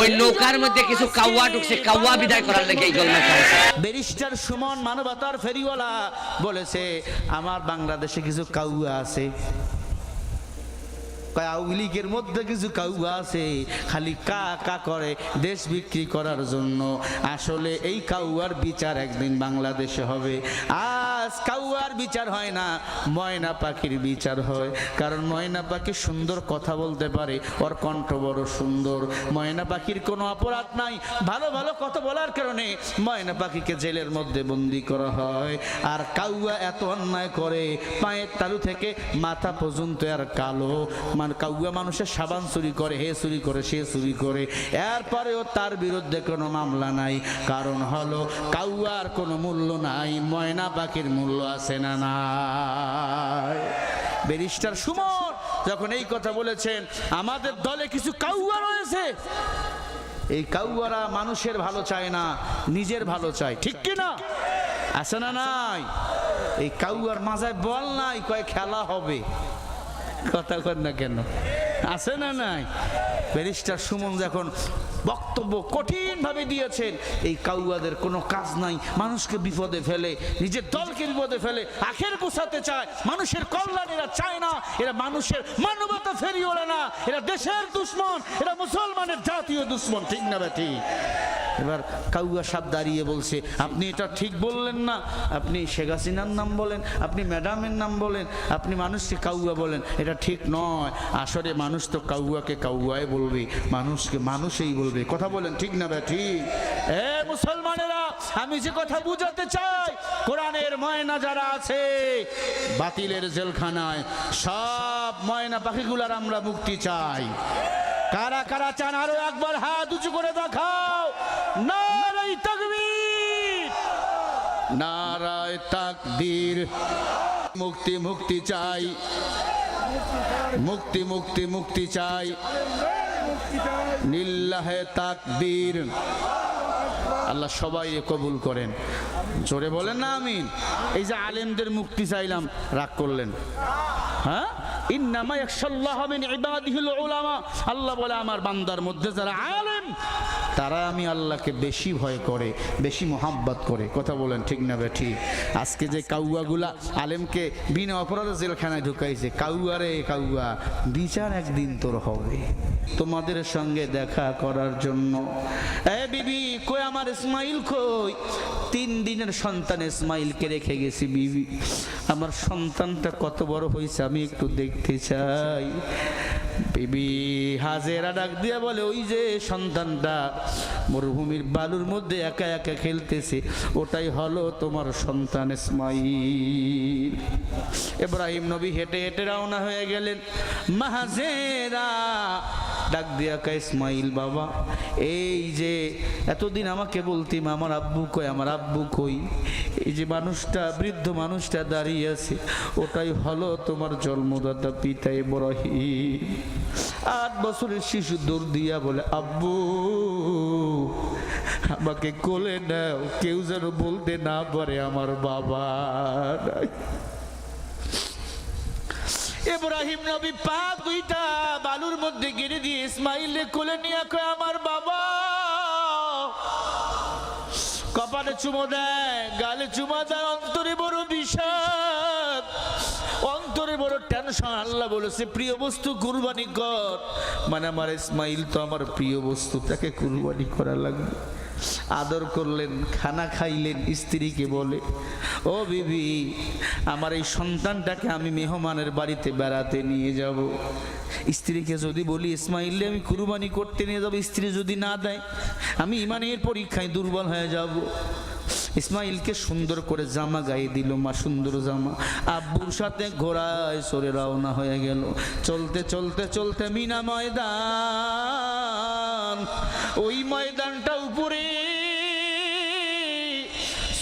ওই নৌকার মধ্যে কিছু কাউয়া ঢুকছে, কাউয়া বিদায় করার লেগে এই ব্যারিস্টার সুমন মানবতার ফেরিওয়ালা বলেছে, আমার বাংলাদেশে কিছু কাউয়া আছে। আওয়ামী মধ্যে কিছু কাউয়া আছে, খালি কা কা করে দেশ বিক্রি করার জন্য। আসলে এই কাউয়ার বিচার একদিন বাংলাদেশে হবে। আজ কাউয়ার বিচার হয় না। ময়না পাখির বিচার হয়। কারণ ময়না পাখি সুন্দর কথা বলতে পারে, ওর কণ্ঠ বড় সুন্দর। ময়না পাখির কোনো অপরাধ নাই। ভালো ভালো কথা বলার কারণে ময়না পাখিকে জেলের মধ্যে বন্দি করা হয়। আর কাউয়া এত অন্যায় করে, পায়ের তালু থেকে মাথা পর্যন্ত আর কালো। মানে কাউয়া মানুষের সাবান চুরি করে, হে চুরি করে, সে চুরি করে। এরপরেও তার বিরুদ্ধে কোনো মামলা নাই। কারণ হলো, কাউয়ার কোনো মূল্য নাই। ময়না পাখির মূল্য আছে না নাই? ব্যারিস্টার সুমন যখন এই কথা বলেছেন, আমাদের দলে কিছু কাউয়া রয়েছে। এই কাউয়ারা মানুষের ভালো চায় না, নিজের ভালো চায়। ঠিক কি না? আছে না নাই? এই কাউয়ার মাজায় বল নাই, কয় খেলা হবে। কথা কর না কেন? আছে না নাই? ব্যারিস্টার সুমন যখন বক্তব্য কঠিন ভাবে দিয়েছেন, এই কাউয়াদের কোনো কাজ নাই। মানুষকে বিপদে ফেলে, নিজের দলকে বিপদে ফেলে, আখের গুছাতে চায়। মানুষের কল্যাণ এরা চায় না। এরা মানুষের মানবতা ফেরিয়ে ওড়ে না। এরা দেশের দুশ্মন, এরা মুসলমানের জাতীয় দুশ্মন। ঠিক না বেটি এবার কাউয়া সাপ দাঁড়িয়ে বলছে, আপনি এটা ঠিক বললেন না। আপনি শেখ হাসিনার নাম বলেন, আপনি ম্যাডামের নাম বলেন, আপনি মানুষকে কাউয়া বলেন। এটা ঠিক নয়। আসলে মানুষ তো কাউয়াকে কাউয়াই বলবে, মানুষকে মানুষই বলবে। কথা বলেন, ঠিক না বে ঠিক। এ মুসলমানেরা, আমি যে কথা বুঝাতে চাই, কোরআনের ময়না যারা আছে, বাতিলের জেলখানায়, সব ময়না পাখিগুলার আমরা মুক্তি চাই। কারা কারা চান, আরও একবার হাত উঁচু করে দেখাও নারাই তাকবীর। নারায় তাকবীর। মুক্তি মুক্তি চাই। মুক্তি মুক্তি মুক্তি চাই। নিল্লাহে তাকবীর। আল্লাহ সবাই কবুল করেন। জোরে বলেন না আমিন। এই যে আলেমদের মুক্তি চাইলাম, রাগ করলেন। হ্যাঁ? ইন্নামা ইয়াখশাল্লাহ মিন ইবাদিহিল উলামা। আল্লাহ বলে, আমার বান্দার মধ্যে যারা আলেম তারা আমি আল্লাহকে বেশি ভয় করে, বেশি মোহাব্বত করে। কথা বলেন ঠিক না বে ঠিক? আজকে যে কাউয়াগুলা আলেমকে বিনা অপরাধে জেলখানায় ঢুকাইছে, কাউয়া রে কাউয়া, বিচার একদিন তোর হবে। তোমাদের সঙ্গে দেখা করার জন্য। এ বিবি, কই আমার ইসমাইল কই? তিন দিনের সন্তান ইসমাইলকে রেখে গেছি বিবি। আমার সন্তানটা কত বড় হয়েছে আমি একটু দেখতে চাই। বিবি হাজেরা ডাক দিয়া বলে, ওই যে সন্তানটা মরুভূমির বালুর মধ্যে একা একা খেলতেছে, ওটাই হলো তোমার সন্তান ইসমাইল। এব্রাহিম নবী হেঁটে হেঁটে রওনা হয়ে গেলেন। মাহাজেরা ডাক দিয়া কা ইসমাইল বাবা, এই যে এতদিন আমাকে বলতিম আমার আব্বু কই আমার আব্বু কই? এই যে মানুষটা, বৃদ্ধ মানুষটা দাঁড়িয়ে আছে, ওটাই হলো তোমার জন্মদাতা পিতা ইব্রাহিম। আট বছরের শিশু দৌড় দিয়া বলে, আব্বু, আমাকে কোলে নাও, কেউ যেন বলতে না পারে আমার বাবা ইব্রাহিম নবী পা দুইটা বালুর মধ্যে গিরে দিয়ে ইসমাইল কোলে নিয়ে কয়, আমার বাবা। কপালে চুমো দেয়, গালে চুমা দেয়, অন্তরে বড় বিষাদ, অন্তরে বড় টেনশন। আল্লাহ বলেছে, প্রিয় বস্তু, কুরবানি কর। মানে আমার ইসমাইল তো আমার প্রিয় বস্তু, তাকে কুরবানি করা লাগবে। আদর করলেন, খানা খাইলেন স্ত্রীকে বলে, ও বিবি, আমার এই সন্তানটাকে আমি মেহমানের বাড়িতে বেড়াতে নিয়ে যাব। স্ত্রীকে যদি বলি, ইসমাইলে আমি কুরবানি করতে নিয়ে যাব। স্ত্রী যদি না দেয়, আমি ইমানের পরীক্ষায় দুর্বল হয়ে যাব। ইসমাইলকে সুন্দর করে জামা গায়ে দিল, মা, সুন্দর জামা। আব্বুর সাথে ঘোড়ায় সরে রওনা হয়ে গেল। চলতে চলতে চলতে মিনা ময়দান। ওই ময়দানটা উপরে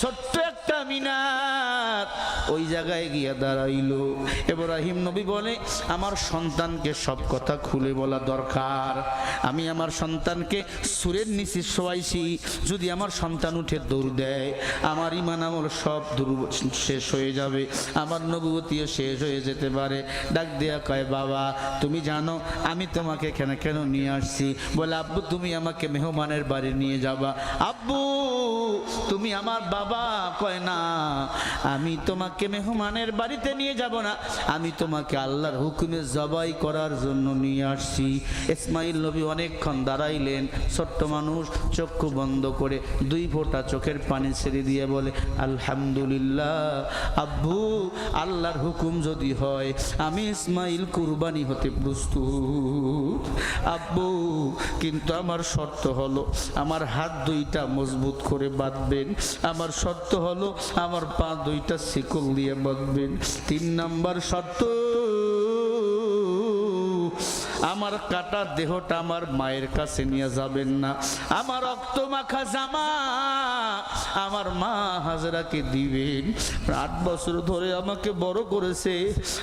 ছোট্ট একটা মিনার। ওই জায়গায় গিয়ে দাঁড়াইলো। ইব্রাহিম নবী বলে, আমার সন্তানকে সব কথা খুলে বলা দরকার। আমি আমার সন্তানকে সুরের নিচে শোয়াইছি। যদি আমার সন্তান উঠে দৌড় দেয়, আমার ইমান আমল সব দুর্ব শেষ হয়ে যাবে। আমার নবুবতীও শেষ হয়ে যেতে পারে। ডাক দেয়া কয়, বাবা, তুমি জানো, আমি তোমাকে কেন কেন নিয়ে আসছি? বলে, আব্বু, তুমি আমাকে মেহমানের বাড়ি নিয়ে যাবা। আব্বু, তুমি আমার বাবা? কয়, না, আমি তোমাকে মেহমানের বাড়িতে নিয়ে যাব না। আমি তোমাকে আল্লাহর হুকুমে জবাই করার জন্য নিয়ে আসছি। ইসমাইল নবী অনেকক্ষণ দাঁড়াইলেন। ছোট্ট মানুষ চক্ষু বন্ধ করে দুই ফোঁটা চোখের পানি ছেড়ে দিয়ে বলে, আলহামদুলিল্লাহ, আব্বু, আল্লাহর হুকুম যদি হয়, আমি ইসমাইল কুরবানি হতে প্রস্তুত। আব্বু, কিন্তু আমার শর্ত হলো, আমার হাত দুইটা মজবুত করে বাঁধবেন। আমার শর্ত হলো, আমার পা দুইটা শিকল দিয়ে বাঁধবেন তিন নম্বর শর্ত, আমার কাটা দেহটা আমার মায়ের কাছে নিয়ে যাবেন না। আমার রক্ত মাখা জামা আমার মা হাজরাকে দিবেন। আট বছর ধরে আমাকে বড় করেছে,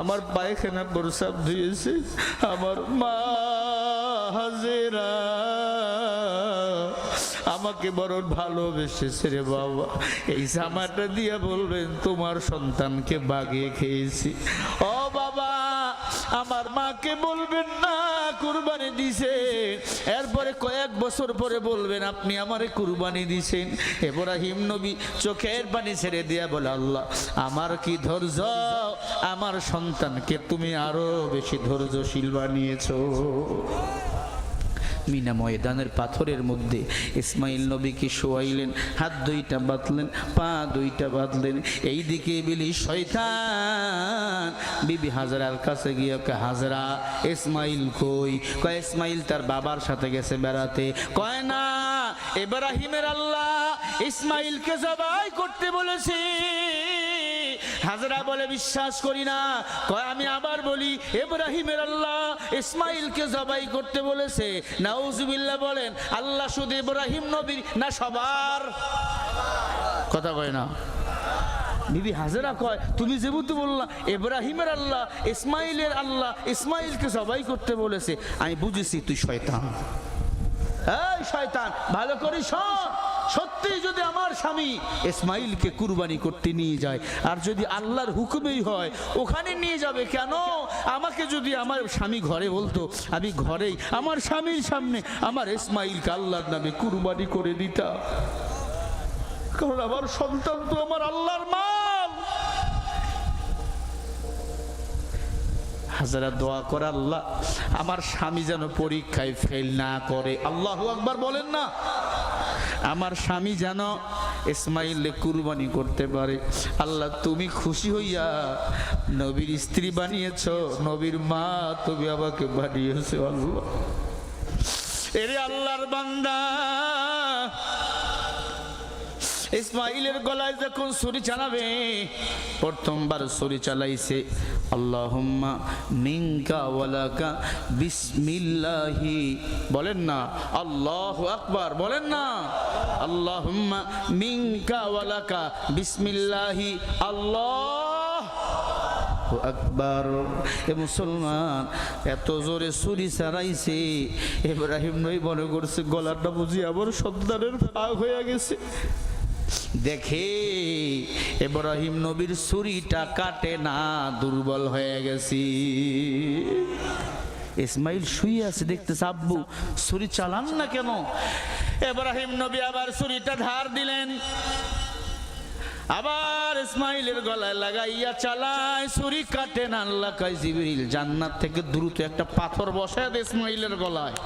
আমার পায়খানা প্রসাব দিয়েছে। আমার মা হাজেরা আমাকে বড় ভালোবেসেছে রে বাবা। এই জামাটা দিয়ে বলবেন, তোমার সন্তানকে বাগিয়ে খেয়েছি। ও বাবা, আমার মাকে বলবেন না, কুরবানি দিছে। এরপরে কয়েক বছর পরে বলবেন, আপনি আমারে কুরবানি দিছেন। এব্রাহিম নবী চোখের পানি ছেড়ে দিয়া বলে, আল্লাহ, আমার কি ধৈর্য? আমার সন্তানকে তুমি আরও বেশি ধৈর্যশীল বানিয়েছো। মিনা ময়দানের পাথরের মধ্যে। ইসমাইল নবীকে শোয়াইলেন? হাত দুইটা বাঁধলেন, পা দুইটা বাঁধলেন। এই দিকে বিলি, শয়তান! বিবি হাজরার কাছে গিয়ে হাজরা, ইসমাইল কই? কয়, ইসমাইল তার বাবার সাথে গেছে বেড়াতে। কয়, না ইব্রাহিমের আল্লাহ ইসমাইলকে জবাই করতে বলেছে। হাজরা বলে বিশ্বাস করি না। কয়, আমি আবার বলি, ইব্রাহিমের আল্লাহ ইসমাইলকে জবাই করতে বলেছে। নাউজুবিল্লাহ বলেন, আল্লাহ শুধু ইব্রাহিম নবীর না, সবার। কথা কয় না। বিবি হাজরা কয়, তুমি যেহেতু বললা, ইব্রাহিমের আল্লাহ, ইসমাইলের আল্লাহ ইসমাইলকে জবাই করতে বলেছে। আমি বুঝেছি তুই শয়তান। এই শয়তান, ভালো করে শোন সত্যি যদি আমার স্বামী ইসমাইলকে কুরবানি করতে নিয়ে যায়, আর যদি আল্লাহর হুকুমেই হয়, ওখানে নিয়ে যাবে কেন? আমাকে যদি আমার স্বামী ঘরে বলতো, আমি ঘরেই, আমার স্বামীর সামনে আমার ইসমাইলকে আল্লাহর নামে কুরবানি করে দিতাম কারণ আমার সন্তান তো আমার আল্লাহর মাল। হাজারা দোয়া করে আল্লাহ, আমার স্বামী যেন পরীক্ষায় ফেল না করে। আল্লাহ আকবার বলেন না। আমার স্বামী যেন ইসমাইলে কুরবানি করতে পারে। আল্লাহ, তুমি খুশি হইয়া নবীর স্ত্রী বানিয়েছ, নবীর মা তুমি আমাকে বানিয়েছ, আল্লাহ। এরে আল্লাহর বান্দা ইসমাইলের গলায় যখন ছুরি চালাবে, প্রথমবার ছুরি চালাইছে, আল্লাহুম্মা মিনকা ওয়ালাকা বিসমিল্লাহি। বলেন না, আল্লাহু আকবার। বলেন না, আল্লাহুম্মা মিনকা ওয়ালাকা বিসমিল্লাহি। আল্লাহ আকবার। এ মুসলমান এত জোরে ছুরি চালাইছে ইব্রাহিম নই মনে করছে, গলাটা বুঝি আবার সন্তানের ভাগ হয়ে গেছে। দেখে ইব্রাহিম নবীর ছুরিটা কাটে না, দুর্বল হয়ে গেছি। ইসমাইল শুয়ে আছে দেখতে আব্বু, ছুরি চালান না কেন? ইব্রাহিম নবী আবার ছুরিটা ধার দিলেন। আবার ইসমাইলের গলায় লাগাইয়া চালায়, ছুরি কাটে না, আল্লাহ জিবরিল, জান্নাত থেকে দ্রুত একটা পাথর বসায় ইসমাইলের গলায়।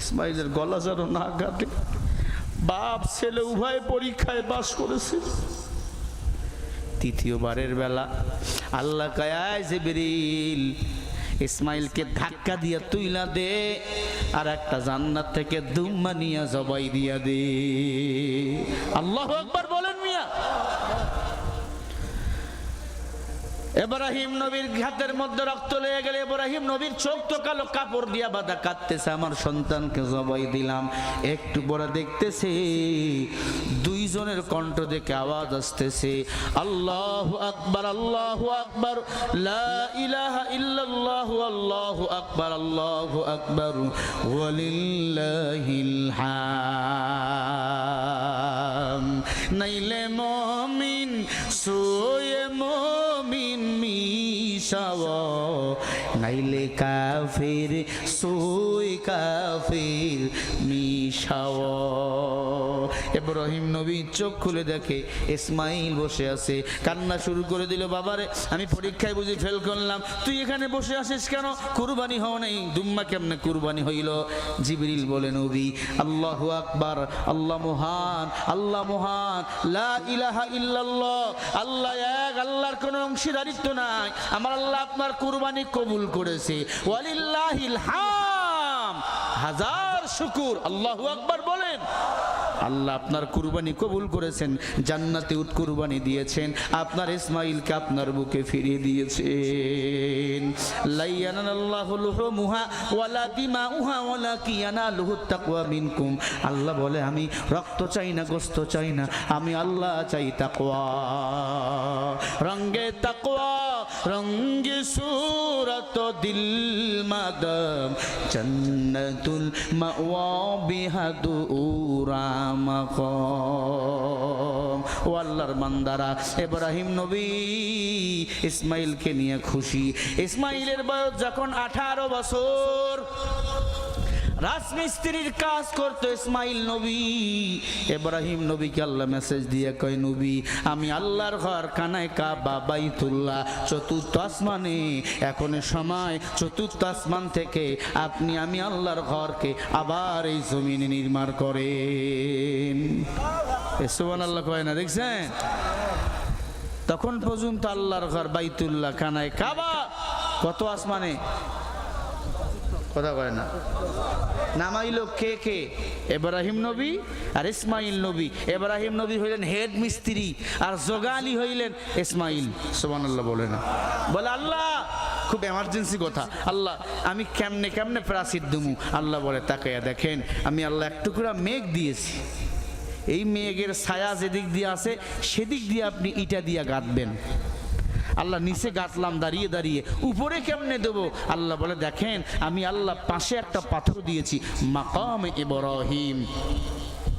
ইসমাইলের গলা যেন না কাটে। বাপ ছেলে উভয় পরীক্ষায় পাশ করেছে। তৃতীয়বারের বেলা আল্লাহ কায় যে বেরিল ইসমাইলকে ধাক্কা দিয়া তুইলা দে, আর একটা জান্নাত থেকে দুম্মা নিয়া জবাই দিয়া দে। আল্লাহ একবার বলেন মিয়া এব্রাহিম নবীর ঘাতের মধ্যে রক্ত লেগে গেলে এব্রাহিম নবীর চোখ তো কালো কাপড় দিয়া বাঁধা কাঁদতেছে। আমার সন্তানকে জবাই দিলাম, একটু পরে দেখতেছে দুইজনের কণ্ঠ দেখে আওয়াজ আসতেছে। আল্লাহ আকবার আল্লাহ আকবার ইলাহা ইল্লাল্লাহ, আল্লাহু আকবার আল্লাহু আকবার হাম নাইলে কাফির সুই কাফির মিশাও ইব্রাহিম নবী চোখ খুলে দেখে ইসমাইল বসে আছে। কান্না শুরু করে দিল, বাবারে, আমি পরীক্ষায় বুঝি ফেল করলাম। তুই এখানে বসে আসিস কেন? কুরবানি হও নাই। দুম্মা কেমনে কুরবানি হইল? জিবরিল বলে, নবী, আল্লাহু আকবার, আল্লাহ মহান আল্লাহ মহান, লা ইলাহা ইল্লাল্লাহ, আল্লাহ এক, আল্লাহর কোনো অংশীদারিত্ব নাই। আমার আল্লাহ আপনার কুরবানি কবুল করেছে। ওয়ালিল্লাহিল হাম, হাজার শুকুর। আল্লাহু আকবার বলেন। আল্লাহ আপনার কুরবানি কবুল করেছেন, জান্নাতে উট কুরবানি দিয়েছেন, আপনার ইসমাইলকে আপনার বুকে ফিরিয়ে দিয়েছেন। লাইয়ানান আল্লাহু লুহুমুহা ওয়ালা দিমাউহা ওয়ালা কিয়ানালুহু তাকওয়া মিনকুম। আল্লাহ বলে, আমি রক্ত চাই না, গোস্ত চাই না, আমি আল্লাহ চাই তাকওয়া। রঙ্গে তাকওয়া। রঙ্গে সুরত দিল মাদম চন্দুল রামাকম ও আল্লাহর বান্দারা ইব্রাহিম নবী ইসমাইলকে নিয়ে খুশি। ইসমাইলের বয়স যখন আঠারো বছর রাজমিস্ত্রির কাজ করতো ইসমাইল নবী। ইব্রাহিম নবীকে আল্লাহ মেসেজ দিয়ে কয়, নবী, আমি আল্লাহর ঘর কানায় কাবা, বাইতুল্লাহ, চতুর্থ আসমানে। এখন সময় চতুর্থ আসমান থেকে আপনি আমি আল্লাহর ঘরকে আবার এই জমিনে নির্মাণ করেন। সুবান আল্লাহ কয় না, দেখছেন? তখন পর্যন্ত আল্লাহর ঘর বাইতুল্লাহ কানায় কাবা, কত আসমানে? কথা কয় না। নামাইলো কে কে? এব্রাহিম নবী আর ইসমাইল নবী। এব্রাহিম নবী হইলেন হেড মিস্ত্রি আর জোগালি হইলেন ইসমাইল। সোমান আল্লাহ বলে না। বলে, আল্লাহ, খুব এমার্জেন্সি কথা। আল্লাহ, আমি কেমনে কেমনে প্রাসিদ দুমু? আল্লাহ বলে তাকাইয়া দেখেন, আমি আল্লাহ এক টুকরা মেঘ দিয়েছি। এই মেঘের ছায়া যেদিক দিয়ে আছে, সেদিক দিয়ে আপনি ইটা দিয়া গাঁথবেন। আল্লাহ নিচে গাছলাম দাঁড়িয়ে দাঁড়িয়ে। উপরে কেমনে দেব? আল্লাহ বলে দেখেন আমি আল্লাহ পাশে একটা পাথর দিয়েছি মাকাম ইব্রাহিম।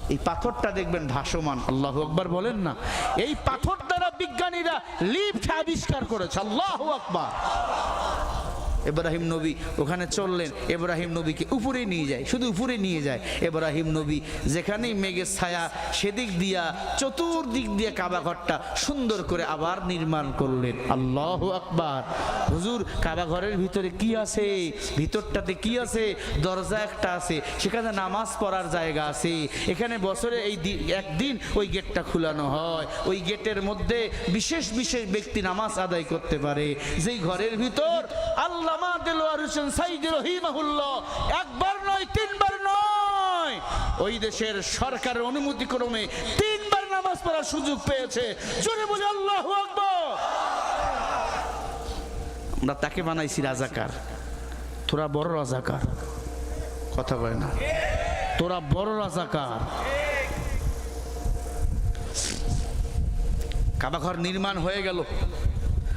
এই পাথরটা দেখবেন ভাসমান। আল্লাহ আকবার বলেন না। এই পাথর দ্বারা বিজ্ঞানীরা লিফট আবিষ্কার করেছে। আল্লাহ আকবার। এব্রাহিম নবী ওখানে চললেন, এব্রাহিম নবীকে উপরে নিয়ে যায়, শুধু উপরে নিয়ে যায়। এব্রাহিম নবী যেখানেই মেঘের ছায়া সেদিক দিয়া, চতুর্দিক দিয়ে কাবা ঘরটা সুন্দর করে আবার নির্মাণ করলেন। আল্লাহ আকবার। হুজুর, কাবা ঘরের ভিতরে কি আছে? ভিতরটাতে কি আছে? দরজা একটা আছে, সেখানে নামাজ পড়ার জায়গা আছে। এখানে বছরে এই একদিন ওই গেটটা খুলানো হয়। ওই গেটের মধ্যে বিশেষ বিশেষ ব্যক্তি নামাজ আদায় করতে পারে। যেই ঘরের ভিতর আল্লামা দেলোয়ার হোসেন সাইদ রহিমাহুল্লাহ একবার নয় তিনবার নয়। ওই দেশের সরকারের অনুমতি ক্রমে তিনবার নামাজ পড়ার সুযোগ পেয়েছে। জোরে বলে আল্লাহ আকবার। আমরা তাকে বানাইছি রাজাকার। তোরা বড় রাজাকার। কথা বলে না। তোরা বড় রাজাকার। কাবাঘর নির্মাণ হয়ে গেল।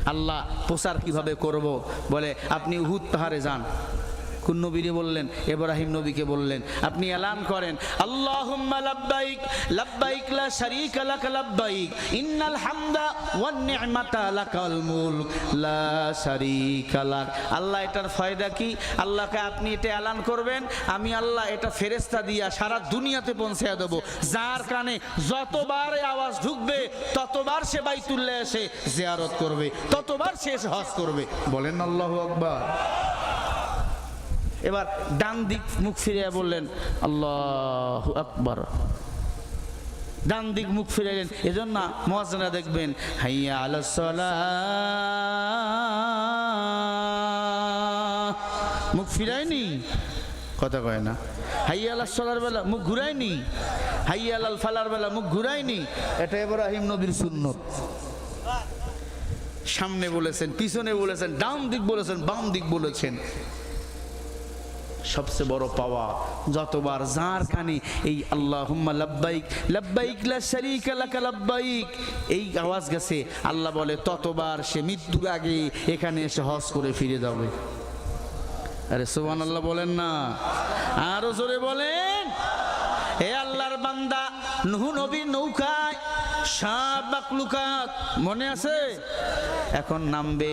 আল্লাহ প্রচার কীভাবে করব? বলে আপনি উহুদ পাহাড়ে যান। কোন নবীরে বললেন, এব্রাহিম নবীকে বললেন, আপনি এলান করেন, আল্লাহুম্মা লাব্বাইক লাব্বাইক লা শারীকা লাক লাব্বাইক, ইন্নাল হামদা ওয়ান নি'মাতা লাকাল মুলক, লা শারীকা লাক। আল্লাহ এটার ফায়দা কি? আল্লাহকে আপনি এটা এলান করবেন, আমি আল্লাহ এটা ফেরেশতা দিয়া সারা দুনিয়াতে পৌঁছে দেব। যার কানে যতবার আওয়াজ ঢুকবে, ততবার সে বাইতুল্লাহ এসে জিয়ারত করবে, ততবার সে হজ করবে। বলেন আল্লাহু আকবার। এবার ডান দিক মুখ ফিরিয়ে বললেন, আল্লাহ আকবার। ডান দিক মুখ ফিরাইলেন, এজন্য মহাজনা দেখবেন, হাইয়া আলা মুখ ফিরায়নি? কথা কয় না। হাইয়া আলা সলার বেলা, মুখ ঘুরায়নি? হাইয়া আলাল ফালার বেলা, মুখ ঘুরায়নি? এটা এব্রাহিম নবীর সুন্নত। সামনে বলেছেন, পিছনে বলেছেন, ডান দিক বলেছেন, বাম দিক বলেছেন। সবচেয়ে বড় পাওয়া। যতবার যার কানে এই আল্লাহুম্মা লাব্বাইক লাব্বাইক লা শারীকা লাকা লাব্বাইক, এই আওয়াজ গেছে, আল্লাহ বলে, ততবার সে মৃত্যুর আগে এখানে এসে হজ করে ফিরে যাবে। আরে সুবহানাল্লাহ বলেন না। আরও জোরে বলেন। হে আল্লাহর বান্দা, নুহু নবীর নৌকায় সাপ বাকলুকাত, মনে আছে? এখন নামবে।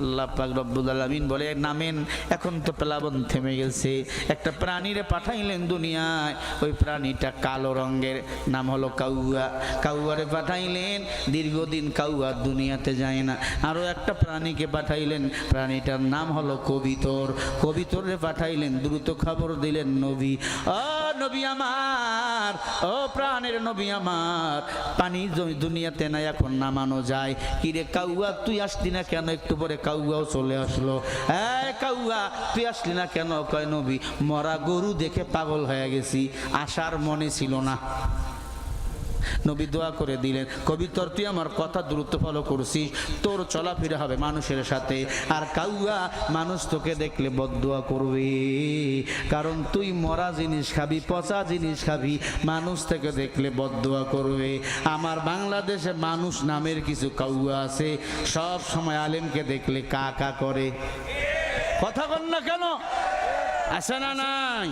আল্লাহ পাক রব্বুল আলামিন বলে, নামেন, এখন তো প্লাবন থেমে গেছে। একটা প্রাণীরে পাঠাইলেন দুনিয়ায়, ওই প্রাণীটা কালো রঙের, নাম হলো কাউয়া। কাউয়ারে পাঠাইলেন, দীর্ঘদিন কাউয়া দুনিয়াতে যায় না। আরও একটা প্রাণীকে পাঠাইলেন, প্রাণীটার নাম হলো কবিতর। কবিতরে পাঠাইলেন, দ্রুত খবর দিলেন নবী। ও নবী আমার, ও প্রাণের নবী আমার। পানি দুনিয়াতে না এখন নামানো যায়। কিরে কাউয়া, তুই আসলি না কেন? একটু পরে কাউয়াও চলে আসলো। হ্যাঁ কাউয়া, তুই আসলি না কেন? কয় নবী, মরা গরু দেখে পাগল হয়ে গেছি। আসার মনে ছিল না। নবী দোয়া করে দিলেন কবিতর তুই আমার কথা দ্রুত ফলো করছিস, তোর চলাফেরা হবে মানুষের সাথে। আর কাউয়া মানুষ তোকে দেখলে বদুয়া করবে। কারণ তুই মরা জিনিস খাবি, পচা জিনিস খাবি, মানুষ থেকে দেখলে বদুয়া করবে। আমার বাংলাদেশে মানুষ নামের কিছু কাউয়া আছে, সব সময় আলেমকে দেখলে কা কা করে। কথা বল না কেন? আছে না নাই?